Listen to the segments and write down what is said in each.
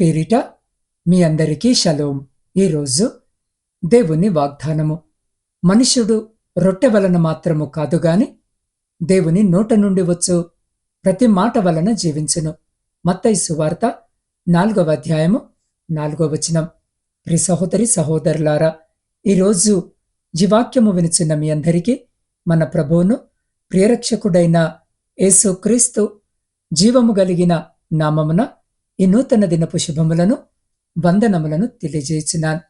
పేరిట మీ అందరికీ షలోం. ఈరోజు దేవుని వాగ్దానము. మనుషుడు రొట్టె వలన మాత్రము కాదుగాని దేవుని నోట నుండి వచ్చు ప్రతి మాట వలన జీవించును. మత్తయి సువార్త నాలుగవ అధ్యాయము నాలుగవ వచనం. ప్రి సహోదరి సహోదరులారా ఈరోజు జీవాక్యము వినుచున్న మీ అందరికీ మన ప్రభువును ప్రియరక్షకుడైన యేసుక్రీస్తు జీవము కలిగిన నామమున ఈ నూతన దినపు శుభములను వందనములను తెలియజేసినాను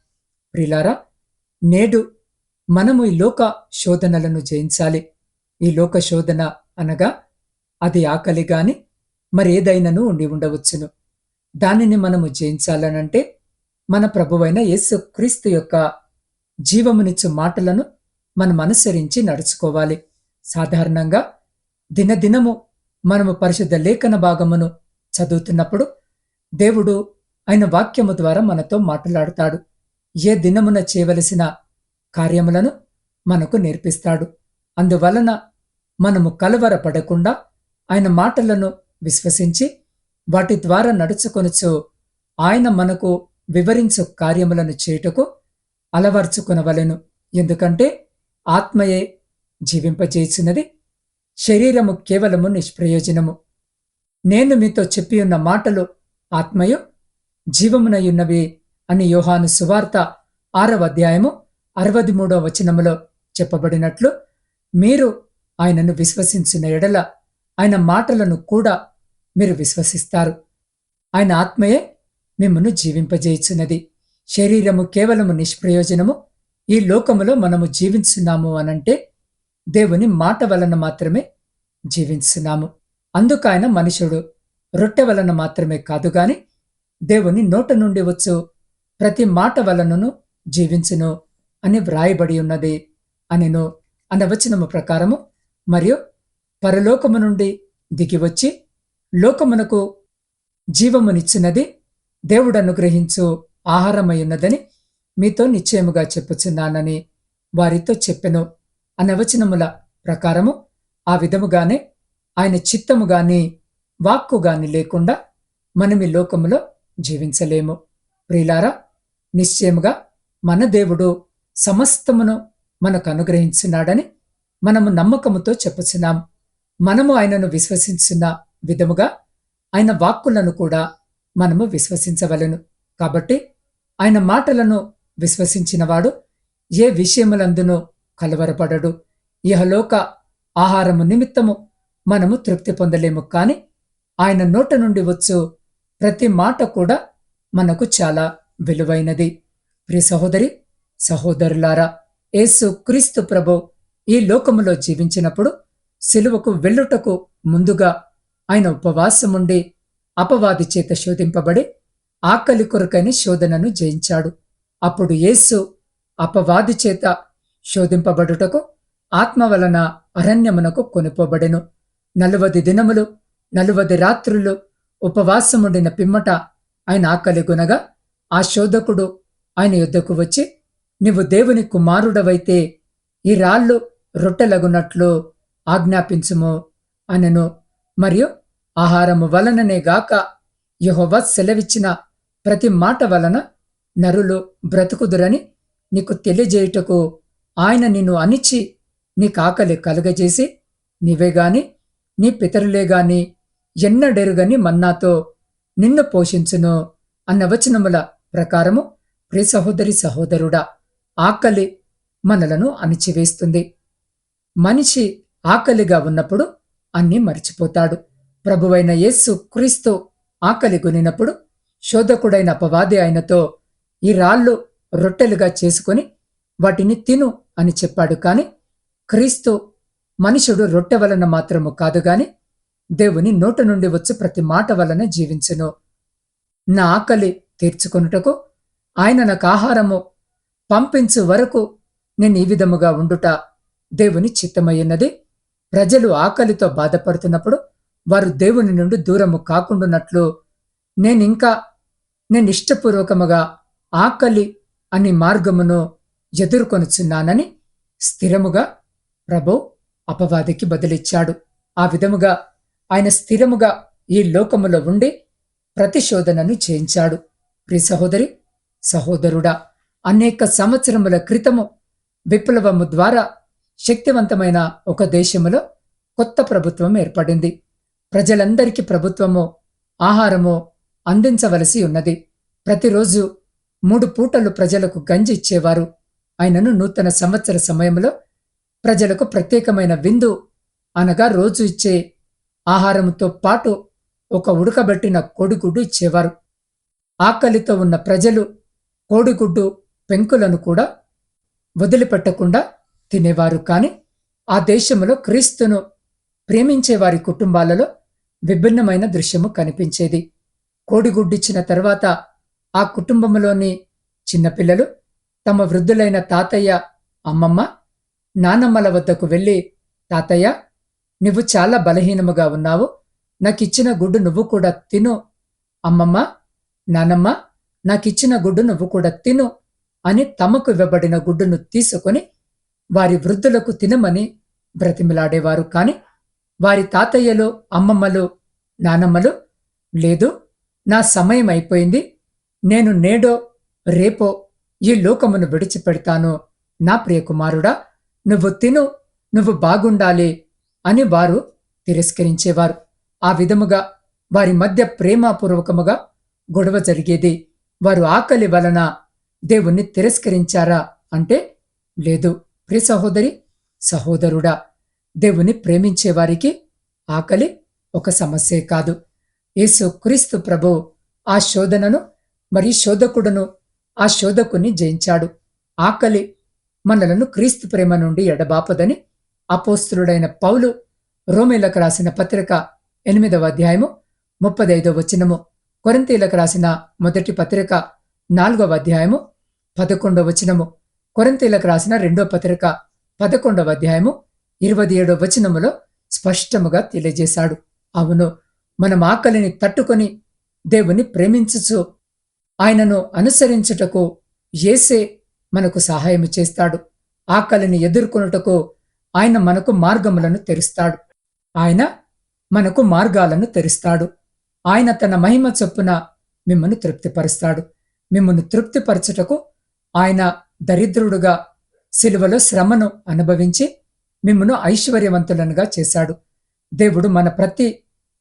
ప్రిలారా నేడు మనము ఈ లోక శోధనలను జయించాలి. ఈ లోక శోధన అనగా అది ఆకలి గాని మరేదైనను ఉండి ఉండవచ్చును. దానిని మనము జయించాలనంటే మన ప్రభువైన యేసు క్రీస్తు యొక్క జీవమునిచ్చు మాటలను మనం అనుసరించి నడుచుకోవాలి. సాధారణంగా దినదినము మనము పరిశుద్ధ లేఖన భాగమును చదువుతున్నప్పుడు దేవుడు ఆయన వాక్యము ద్వారా మనతో మాట్లాడతాడు. ఏ దినమున చేయవలసిన కార్యములను మనకు నేర్పిస్తాడు. అందువలన మనము కలవరపడకుండా ఆయన మాటలను విశ్వసించి వాటి ద్వారా నడుచుకొనుచు ఆయన మనకు వివరించు కార్యములను చేయుటకు అలవర్చుకునవలెను. ఎందుకంటే ఆత్మయే జీవింపజేసినది శరీరము కేవలము నిష్ప్రయోజనము. నేను మీతో చెప్పి ఉన్న మాటలు ఆత్మయు జీవమునయున్నవి అని యోహాను సువార్త ఆరవ అధ్యాయము అరవది మూడవ వచనములో చెప్పబడినట్లు మీరు ఆయనను విశ్వసించిన ఎడల ఆయన మాటలను కూడా మీరు విశ్వసిస్తారు. ఆయన ఆత్మయే మిమ్మను జీవింపజేయుచున్నది. శరీరము కేవలము నిష్ప్రయోజనము. ఈ లోకములో మనము జీవించున్నాము అనంటే దేవుని మాట వలన మాత్రమే జీవించున్నాము. అందుకాయన మనుషుడు రొట్టె వలన మాత్రమే కాదు గాని దేవుని నోట నుండి వచ్చు. ప్రతి మాట వలనను జీవించును అని వ్రాయబడి ఉన్నది అనెను. అన్న వచనము ప్రకారము మరియు పరలోకము నుండి దిగివచ్చి లోకమునకు జీవమునిచ్చినది దేవుడు అనుగ్రహించు ఆహారమయ్యున్నదని మీతో నిశ్చయముగా చెప్పుచున్నానని వారితో చెప్పెను. అనవచనముల ప్రకారము ఆ విధముగానే ఆయన చిత్తముగాని వాక్కు గాని లేకుండా మనం ఈ లోకములో జీవించలేము. ప్రియులారా నిశ్చయముగా మన దేవుడు సమస్తమును మనకు అనుగ్రహించున్నాడని మనము నమ్మకముతో చెప్పుచున్నాం. మనము ఆయనను విశ్వసించిన విధముగా ఆయన వాక్కులను కూడా మనము విశ్వసించవలను. కాబట్టి ఆయన మాటలను విశ్వసించినవాడు ఏ విషయములందునూ కలవరపడడు. ఇహలోక ఆహారము నిమిత్తము మనము తృప్తి పొందలేము కాని ఆయన నోట నుండి వచ్చు. ప్రతి మాట కూడా మనకు చాలా విలువైనది. ప్రియ సహోదరి సహోదరులారా యేసు క్రీస్తు ప్రభు ఈ లోకములో జీవించినప్పుడు సిలువకు వెళ్ళుటకు ముందుగా ఆయన ఉపవాసముండి అపవాది చేత శోధింపబడి ఆకలి కొరకని శోధనను జయించాడు. అప్పుడు యేసు అపవాది చేత శోధింపబడుటకు ఆత్మ వలన అరణ్యమునకు కొనుపోబడెను. నలువది దినములు నలువది రాత్రులు ఉపవాసముండిన పిమ్మట ఆయన ఆకలి గునగా ఆ శోధకుడు ఆయన యుద్ధకు వచ్చి నీవు దేవుని కుమారుడవైతే ఈ రాళ్ళు రొట్టెలగునట్లు ఆజ్ఞాపించుము అనను. మరియు ఆహారము వలననే గాక యహోవ సెలవిచ్చిన ప్రతి మాట వలన నరులు బ్రతుకుదురని నీకు తెలియజేయుటకు ఆయన నిన్ను అనిచి నీకాకలి కలుగజేసి నీవే గాని నీ పితరులే గాని ఎన్నడెరుగని మన్నాతో నిన్ను పోషించును అన్న వచనముల ప్రకారము ప్రియ సహోదరి సహోదరుడా ఆకలి మనలను అణిచివేస్తుంది. మనిషి ఆకలిగా ఉన్నప్పుడు అన్నీ మరిచిపోతాడు. ప్రభువైన యేసు క్రీస్తు ఆకలి కొనినప్పుడు శోధకుడైన అపవాది ఆయనతో ఈ రాళ్ళు రొట్టెలుగా చేసుకుని వాటిని తిను అని చెప్పాడు కాని క్రీస్తు మనుషుడు రొట్టె వలన మాత్రము కాదు గాని దేవుని నోట నుండి వచ్చి ప్రతి మాట వలన జీవించును. నా ఆకలి తీర్చుకొనుటకు ఆయన నాకు ఆహారము పంపించు వరకు నేను ఈ విధముగా ఉండుట దేవుని చిత్తమయ్యున్నది. ప్రజలు ఆకలితో బాధపడుతున్నప్పుడు వారు దేవుని నుండి దూరము కాకుండానట్లు నేనింకా నేను ఇష్టపూర్వకముగా ఆకలి అని మార్గమును ఎదుర్కొనుచున్నానని స్థిరముగా ప్రభు అపవాదికి బదిలిచ్చాడు. ఆ విధముగా ఆయన స్థిరముగా ఈ లోకములో ఉండి ప్రతిశోధనను చేయించాడు. ప్రి సహోదరి సహోదరుడా అనేక సంవత్సరముల క్రితము విప్లవము ద్వారా శక్తివంతమైన ఒక దేశములో కొత్త ప్రభుత్వం ఏర్పడింది. ప్రజలందరికీ ప్రభుత్వము ఆహారము అందించవలసి ఉన్నది. ప్రతిరోజు మూడు పూటలు ప్రజలకు గంజి ఇచ్చేవారు. ఆయనను నూతన సంవత్సర సమయంలో ప్రజలకు ప్రత్యేకమైన విందు అనగా రోజు ఇచ్చే ఆహారంతో పాటు ఒక ఉడకబెట్టిన కోడిగుడ్డు ఇచ్చేవారు ఆకలితో ఉన్న ప్రజలు కోడిగుడ్డు పెంకులను కూడా వదిలిపెట్టకుండా తినేవారు. కానీ ఆ దేశంలో క్రీస్తును ప్రేమించే వారి కుటుంబాలలో విభిన్నమైన దృశ్యము కనిపించేది. కోడిగుడ్డిచ్చిన తర్వాత ఆ కుటుంబంలోని చిన్నపిల్లలు తమ వృద్ధులైన తాతయ్య అమ్మమ్మ నానమ్మల వద్దకు వెళ్ళి తాతయ్య నువ్వు చాలా బలహీనముగా ఉన్నావు. నాకిచ్చిన గుడ్డు నువ్వు కూడా తిను. అమ్మమ్మ నానమ్మ నాకిచ్చిన గుడ్డు నువ్వు కూడా తిను అని తమకు ఇవ్వబడిన గుడ్డును తీసుకొని వారి వృద్ధులకు తినమని బ్రతిమిలాడేవారు. కాని వారి తాతయ్యలు అమ్మమ్మలు నానమ్మలు లేదు నా సమయం అయిపోయింది. నేను నేడో రేపో ఈ లోకమును విడిచిపెడతాను. నా ప్రియకుమారుడా నువ్వు తిను నువ్వు బాగుండాలి. అని వారు తిరస్కరించేవారు. ఆ విధముగా వారి మధ్య ప్రేమపూర్వకముగా గొడవ జరిగేది. వారు ఆకలి వలన దేవుణ్ణి తిరస్కరించారా అంటే లేదు ప్రియ సహోదరి సహోదరుడా దేవుని ప్రేమించే వారికి ఆకలి ఒక సమస్యే కాదు. యేసు క్రీస్తు ప్రభు ఆ శోధనను మరియు శోధకుడును ఆ శోధకుని జయించాడు. ఆకలి మనలను క్రీస్తు ప్రేమ నుండి ఎడబాపదని అపోస్తుడైన పౌలు రోమేలకు రాసిన పత్రిక ఎనిమిదవ అధ్యాయము ముప్పదైదవ వచనము కొరంతీలకు రాసిన మొదటి పత్రిక నాలుగవ అధ్యాయము పదకొండవ వచనము కొరంతీలకు రాసిన రెండో పత్రిక పదకొండవ అధ్యాయము ఇరవై ఏడవ వచనములో స్పష్టముగా తెలియజేశాడు. అవును మనం ఆకలిని తట్టుకొని దేవుని ప్రేమించుచు ఆయనను అనుసరించుటకు ఏసే మనకు సహాయము చేస్తాడు. ఆకలిని ఎదుర్కొనుటకు ఆయన మనకు మార్గములను తెరుస్తాడు. ఆయన మనకు మార్గాలను తెరుస్తాడు. ఆయన తన మహిమ చొప్పున మిమ్మల్ని తృప్తిపరుస్తాడు. మిమ్మల్ని తృప్తిపరచుటకు ఆయన దరిద్రుడుగా సిలువలో శ్రమను అనుభవించి మిమ్మను ఐశ్వర్యవంతులనుగా చేశాడు. దేవుడు మన ప్రతి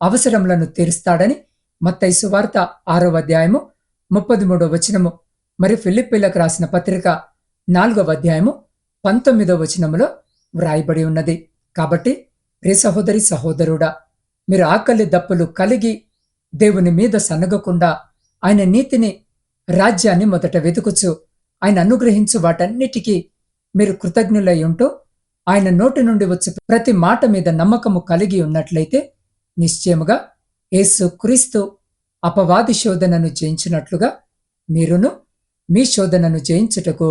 అవసరములను తీరుస్తాడని మత్తైసు వార్త ఆరవ అధ్యాయము ముప్పది మూడవ వచనము మరి ఫిలిప్పీలకు రాసిన పత్రిక నాలుగవ అధ్యాయము పంతొమ్మిదవ వచనములో వ్రాయబడి ఉన్నది. కాబట్టి ప్రే సహోదరి సహోదరుడా మీరు ఆకలి దప్పులు కలిగి దేవుని మీద సన్నగకుండా ఆయన నీతిని రాజ్యాన్ని మొదట వెతుకుచు ఆయన అనుగ్రహించు వాటన్నిటికీ మీరు కృతజ్ఞులై ఉంటూ ఆయన నోటి నుండి వచ్చే ప్రతి మాట మీద నమ్మకము కలిగి ఉన్నట్లయితే నిశ్చయముగా యేసు క్రీస్తు అపవాది శోధనను జయించినట్లుగా మీరును మీ శోధనను జయించుటకు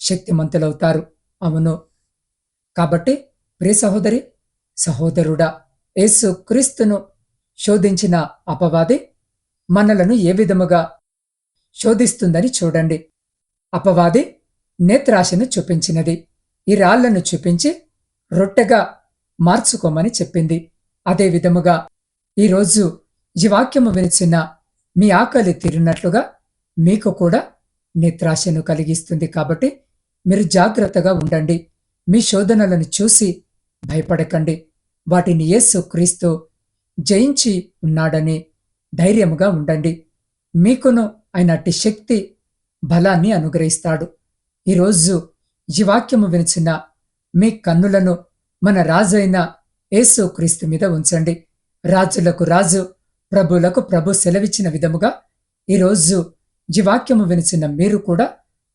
శక్తిమంతులవుతారు. అవును. కాబట్టి ప్రియ సహోదరి సహోదరుడా యేసు క్రీస్తును శోధించిన అపవాది మనలను ఏ విధముగా శోధిస్తుందని చూడండి. అపవాది నేత్రాశను చూపించినది ఈ రాళ్ళను చూపించి రొట్టెగా మార్చుకోమని చెప్పింది. అదే విధముగా ఈరోజు ఈ వాక్యము వినిచిన మీ ఆకలి తీరినట్లుగా మీకు కూడా నిద్రాశను కలిగిస్తుంది కాబట్టి మీరు జాగ్రత్తగా ఉండండి. మీ శోధనలను చూసి భయపడకండి. వాటిని యేసు క్రీస్తు జయించి ఉన్నాడని ధైర్యముగా ఉండండి. మీకును అయినట్టి శక్తి బలాన్ని అనుగ్రహిస్తాడు. ఈరోజు ఈ వాక్యము వినిచిన మీ కన్నులను మన రాజు అయిన యేసు క్రీస్తు మీద ఉంచండి. రాజులకు రాజు ప్రభులకు ప్రభు సెలవిచ్చిన విధముగా ఈరోజు ఈ వాక్యము వినిచిన మీరు కూడా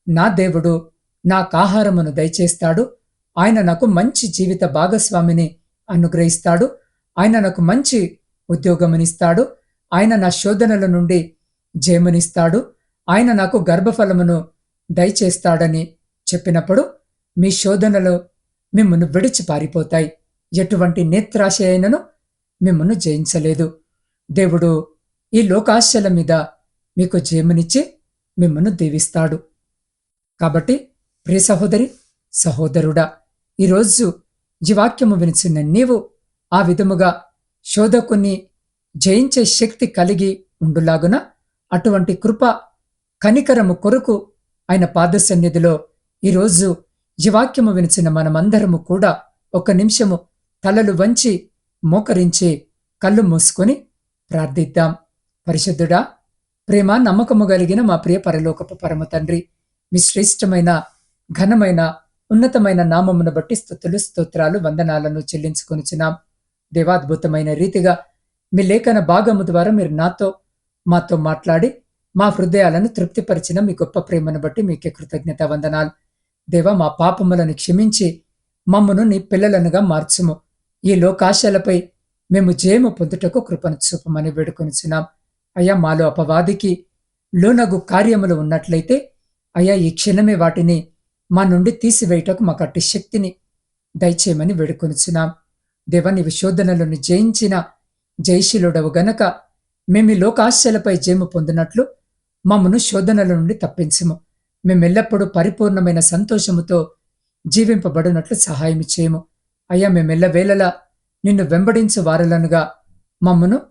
నా దేవుడు నాకు ఆహారమును దయచేస్తాడు. ఆయన నాకు మంచి జీవిత భాగస్వామిని అనుగ్రహిస్తాడు. ఆయన నాకు మంచి ఉద్యోగమునిస్తాడు. ఆయన నా శోధనల నుండి జయమునిస్తాడు. ఆయన నాకు గర్భఫలమును దయచేస్తాడని చెప్పినప్పుడు మీ శోధనలు మిమ్మను విడిచి పారిపోతాయి. ఎటువంటి నేత్రాశ అయినను మిమ్మను జయించలేదు. దేవుడు ఈ లోకాశల మీద మీకు జయమునిచ్చి మిమ్మను దీవిస్తాడు. కాబట్టి ప్రియ సహోదరి సహోదరుడా ఈరోజు జీవాక్యము వినిచిన నీవు ఆ విధముగా శోధకుని జయించే శక్తి కలిగి ఉండులాగున అటువంటి కృప కనికరము కొరకు ఆయన పాద సన్నిధిలో ఈరోజు జీవాక్యము వినిచిన మనమందరము కూడా ఒక నిమిషము తలలు వంచి మోకరించి కళ్ళు మూసుకొని ప్రార్థిద్దాం. పరిశుద్ధుడా ప్రేమ నమ్మకము కలిగిన మా ప్రియ పరలోకపు పరమ తండ్రి మీ శ్రేష్టమైన ఘనమైన ఉన్నతమైన నామమును బట్టి స్థుతులు స్తోత్రాలు వందనాలను చెల్లించుకొనిచున్నాం. దేవాద్భుతమైన రీతిగా మీ లేఖన భాగము ద్వారా మీరు నాతో మాతో మాట్లాడి మా హృదయాలను తృప్తిపరిచిన మీ గొప్ప ప్రేమను బట్టి మీకే కృతజ్ఞత వందనాలు. దేవ మా పాపములను క్షమించి మమ్మను నీ పిల్లలనుగా మార్చుము. ఈ లోకాశాలపై మేము జయము పొందుటకు కృపను చూపమని వేడుకొనిచున్నాం. అయ్యా మాలో అపవాదికి లోనగు కార్యములు ఉన్నట్లయితే అయ్యా ఈ క్షణమే వాటిని మా నుండి తీసివేయటకు మాకు అట్టి శక్తిని దయచేయమని వేడుకొనిచున్నాం. దేవ నీవు శోధనలను జయించిన జయశీలుడవు గనక మేము లోకాశలపై జయము పొందినట్లు మమ్మను శోధనల నుండి తప్పించము. మేమెల్లప్పుడూ పరిపూర్ణమైన సంతోషముతో జీవింపబడినట్లు సహాయం చేయము. అయ్యా మేమెల్లవేళలా నిన్ను వెంబడించు వారలనుగా మమ్మను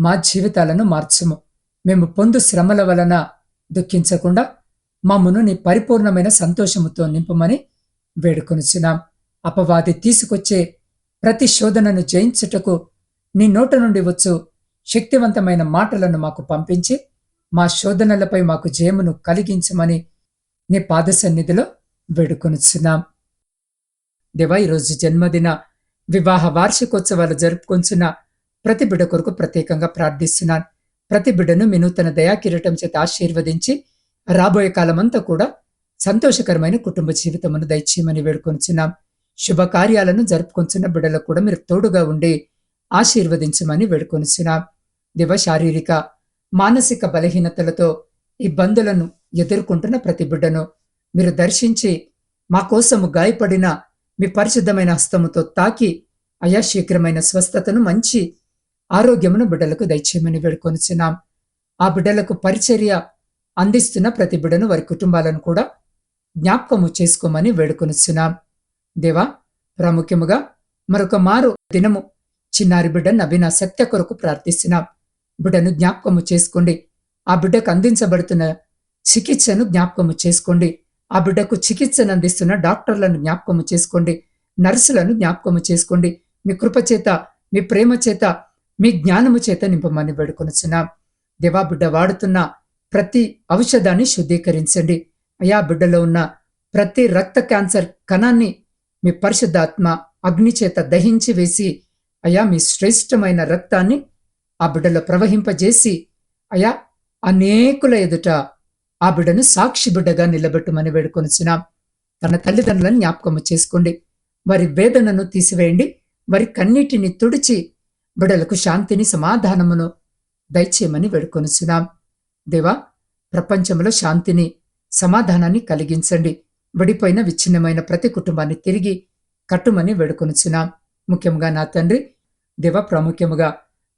మా జీవితాలను మార్చుము. మేము పొందు శ్రమల వలన దుఃఖించకుండా మమ్మను నీ పరిపూర్ణమైన సంతోషముతో నింపమని వేడుకొనిచున్నాం. అపవాది తీసుకొచ్చే ప్రతి శోధనను జయించుటకు నీ నోట నుండి వచ్చు శక్తివంతమైన మాటలను మాకు పంపించి మా శోధనలపై మాకు జయమును కలిగించమని నీ పాద సన్నిధిలో వేడుకొనిచున్నాం. దేవా ఈరోజు జన్మదిన వివాహ వార్షికోత్సవాలు జరుపుకొంచున్న ప్రతి బిడ్డ కొరకు ప్రత్యేకంగా ప్రార్థిస్తున్నాను. ప్రతి బిడ్డను మీ నూతన దయాకిరీటం చేత ఆశీర్వదించి రాబోయే కాలమంతా కూడా సంతోషకరమైన కుటుంబ జీవితమును దయచేయమని వేడుకొనిచున్నాం. శుభకార్యాలను జరుపుకొంచున్న బిడ్డలకు కూడా మీరు తోడుగా ఉండి ఆశీర్వదించమని వేడుకొనిచున్నాం. దివ శారీరక మానసిక బలహీనతలతో ఇబ్బందులను ఎదుర్కొంటున్న ప్రతి బిడ్డను మీరు దర్శించి మా కోసము గాయపడిన మీ పరిశుద్ధమైన హస్తముతో తాకి అయా శీఘ్రమైన స్వస్థతను మంచి ఆరోగ్యమును బిడ్డలకు దయచేయమని వేడుకొనిచున్నాం. ఆ బిడ్డలకు పరిచర్య అందిస్తున్న ప్రతి బిడ్డను వారి కుటుంబాలను కూడా జ్ఞాపకము చేసుకోమని వేడుకొనిస్తున్నాం దేవా ప్రాముఖ్యముగా మరొక మారు దినము చిన్నారి బిడ్డ నవీన శక్తి కొరకు ప్రార్థిస్తున్నాం. బిడ్డను జ్ఞాపకము చేసుకోండి. ఆ బిడ్డకు అందించబడుతున్న చికిత్సను జ్ఞాపకము చేసుకోండి. ఆ బిడ్డకు చికిత్సను అందిస్తున్న డాక్టర్లను జ్ఞాపకము చేసుకోండి. నర్సులను జ్ఞాపకము చేసుకోండి. మీ కృపచేత మీ ప్రేమ చేత మీ జ్ఞానము చేత నింపమని వేడుకొనుచున్నాం. దేవా బిడ్డ వాడుతున్న ప్రతి ఔషధాన్ని శుద్ధీకరించండి. అయా బిడ్డలో ఉన్న ప్రతి రక్త క్యాన్సర్ కణాన్ని మీ పరిశుద్ధాత్మ అగ్ని చేత దహించి వేసి అయా మీ శ్రేష్టమైన రక్తాన్ని ఆ బిడ్డలో ప్రవహింపజేసి అయా అనేకుల ఎదుట ఆ బిడ్డను సాక్షి బిడ్డగా నిలబెట్టమని వేడుకొనిచున్నాం. తన తల్లిదండ్రులను జ్ఞాపకము చేసుకోండి. వారి వేదనను తీసివేయండి. వారి కన్నీటిని తుడిచి బిడలకు శాంతిని సమాధానమును దయచేయమని వేడుకొనిచున్నాం. దేవా ప్రపంచంలో శాంతిని సమాధానాన్ని కలిగించండి. విడిపోయిన విచ్ఛిన్నమైన ప్రతి కుటుంబాన్ని తిరిగి కట్టుమని వేడుకొనుచున్నాం. ముఖ్యంగా నా తండ్రి దేవ ప్రాముఖ్యముగా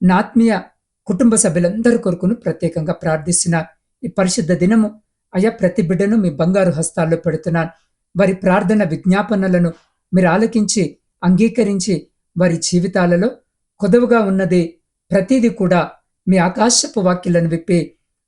నా ఆత్మీయ కుటుంబ సభ్యులందరి కొరకును ప్రత్యేకంగా ప్రార్థిస్తున్న. ఈ పరిశుద్ధ దినము అయా ప్రతి బిడ్డను మీ బంగారు హస్తాల్లో పెడుతున్నాను. వారి ప్రార్థన విజ్ఞాపనలను మీరు ఆలకించి అంగీకరించి వారి జీవితాలలో కొదవగా ఉన్నది ప్రతిదీ కూడా మీ ఆకాశపు వాక్యలను విప్పి